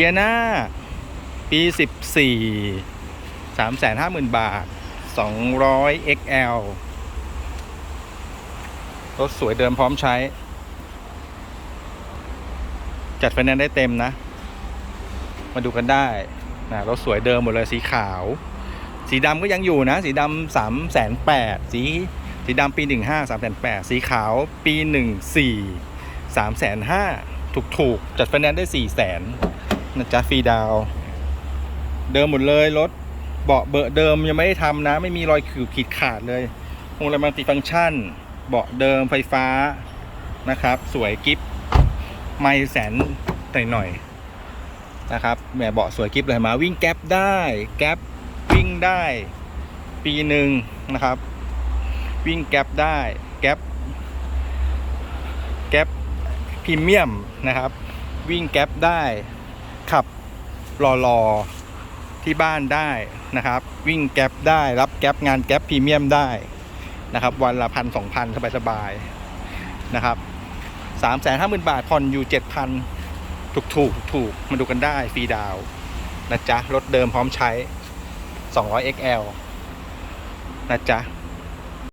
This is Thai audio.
ทียนาปี 14 350,000 บาท 200 XL รถสวยเดิมพร้อมใช้ จัดไฟแนนซ์ได้เต็มนะ มาดูกันได้นะรถสวยเดิมหมดเลยสีขาว สีดำก็ยังอยู่นะ สีดำสามแสนแปดสีสีดำปีหนึ่งห้าสามแสนแปดสีขาวปีหนึ่งสี่สามแสนห้าถูกถูกๆจัดไฟแนนซ์ได้สี่แสน นะจ๊ะฟรีดาว เดิมหมดเลยรถเบาะเบอะเดิมยังไม่ได้ทำนะ ไม่มีรอยขีดขีดขาดเลยพวงมาลัยมัลติฟังก์ชัน เบาะเดิมไฟฟ้านะครับ สวยกิฟไม่แสนหน่อยๆนะครับแหมเบาะสวยกิฟเลยมาวิ่งแก๊ปได้แก๊ปวิ่งได้ ปีหนึ่งนะครับ วิ่งแก๊ปได้แก๊ปแก๊ปพรีเมียมนะครับ วิ่งแก๊ปได้ ขับรอรอๆที่บ้านได้นะครับ วิ่งแก๊ปได้รับแก๊ปงานแก๊ปพรีเมียมได้นะครับ วันละพันสองพันสบายๆนะครับสามแสนห้าหมื่นบาทผ่อนอยู่เจ็ดพันถูกถูกๆถูกมาดูกันได้ฟรีดาวน์นะจ๊ะรถเดิมพร้อมใช้ 200 XL นะจ๊ะ